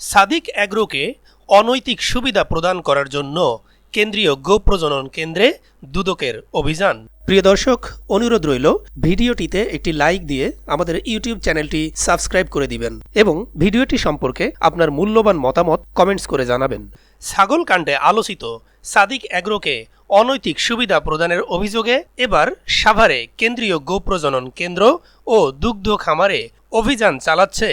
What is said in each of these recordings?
সাদিক অ্যাগ্রোকে অনৈতিক সুবিধা প্রদান করার জন্য কেন্দ্রীয় গো প্রজনন কেন্দ্রে দুদকের অভিযান। প্রিয় দর্শক, অনুরোধ রইল, ভিডিওটিতে একটি লাইক দিয়ে আমাদের ইউটিউব চ্যানেলটি সাবস্ক্রাইব করে দিবেন এবং ভিডিওটি সম্পর্কে আপনার মূল্যবান মতামত কমেন্টস করে জানাবেন। ছাগল কাণ্ডে আলোচিত সাদিক অ্যাগ্রোকে অনৈতিক সুবিধা প্রদানের অভিযোগে এবার সাভারে কেন্দ্রীয় গোপ্রজনন কেন্দ্র ও দুগ্ধ খামারে অভিযান চালাচ্ছে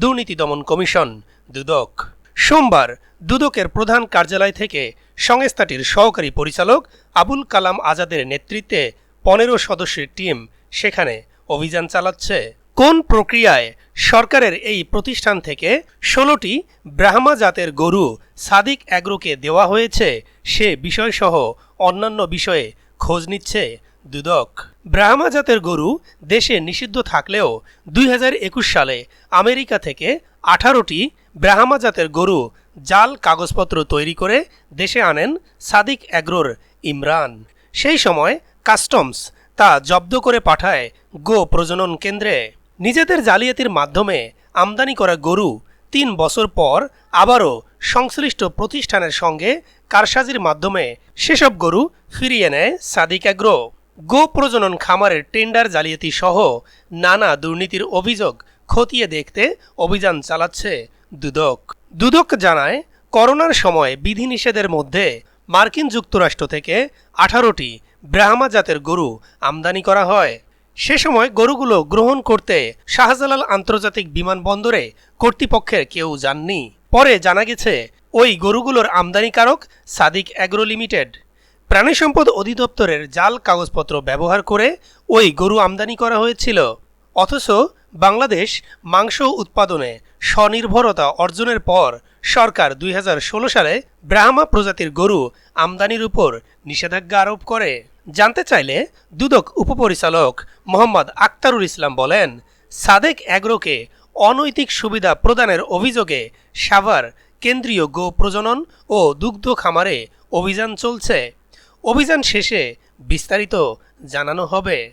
দুর্নীতি দমন কমিশন। দুদক। সোমবার দুদকের প্রধান কার্যালয় থেকে সংস্থাটির সহকারী পরিচালক আবুল কালাম আজাদের নেতৃত্বে পনেরো সদস্যের টিম সেখানে অভিযান চালাচ্ছে। কোন প্রক্রিয়ায় সরকারের এই প্রতিষ্ঠান থেকে ষোলোটি ব্রাহ্মা জাতের গরু সাদিক অ্যাগ্রোকে দেওয়া হয়েছে সে বিষয়সহ অন্যান্য বিষয়ে খোঁজ নিচ্ছে দুদক। ব্রাহ্মা জাতের গরু দেশে নিষিদ্ধ থাকলেও দুই হাজার একুশ সালে আমেরিকা থেকে আঠারোটি ব্রাহ্মা জাতের গরু জাল কাগজপত্র তৈরি করে দেশে আনেন সাদিক অ্যাগ্রোর ইমরান। সেই সময় কাস্টমস তা জব্দ করে পাঠায় গো প্রজনন কেন্দ্রে। নিজেদের জালিয়াতির মাধ্যমে আমদানি করা গরু তিন বছর পর আবারও সংশ্লিষ্ট প্রতিষ্ঠানের সঙ্গে কারসাজির মাধ্যমে সেসব গরু ফিরিয়ে নেয় সাদিক অ্যাগ্রো। গো প্রজনন খামারের টেন্ডার জালিয়াতি সহ নানা দুর্নীতির অভিযোগ খতিয়ে দেখতে অভিযান চালাচ্ছে দুদক। দুদক জানায়, করোনার সময় বিধিনিষেধের মধ্যে মার্কিন যুক্তরাষ্ট্র থেকে আঠারোটি ব্রাহ্মা জাতের গরু আমদানি করা হয়। সে সময় গরুগুলো গ্রহণ করতে শাহজালাল আন্তর্জাতিক বিমানবন্দরে কর্তৃপক্ষের কেউ যাননি। পরে জানা গেছে, ওই গরুগুলোর আমদানিকারক সাদিক অ্যাগ্রো লিমিটেড। প্রাণী সম্পদ অধিদপ্তরের জাল কাগজপত্র ব্যবহার করে ওই গরু আমদানি করা হয়েছিল। অথচ বাংলাদেশ মাংস উৎপাদনে স্বনির্ভরতা অর্জনের পর সরকার দুই হাজার ষোলো সালে ব্রাহ্মা প্রজাতির গরু আমদানির উপর নিষেধাজ্ঞা আরোপ করে। জানতে চাইলে দুদক উপপরিচালক মোহাম্মদ আক্তারুল ইসলাম বলেন, সাদেক অ্যাগ্রোকে অনৈতিক সুবিধা প্রদানের অভিযোগে সাভার কেন্দ্রীয় গো প্রজনন ও দুগ্ধ খামারে অভিযান চলছে। অভিযান শেষে বিস্তারিত জানানো হবে।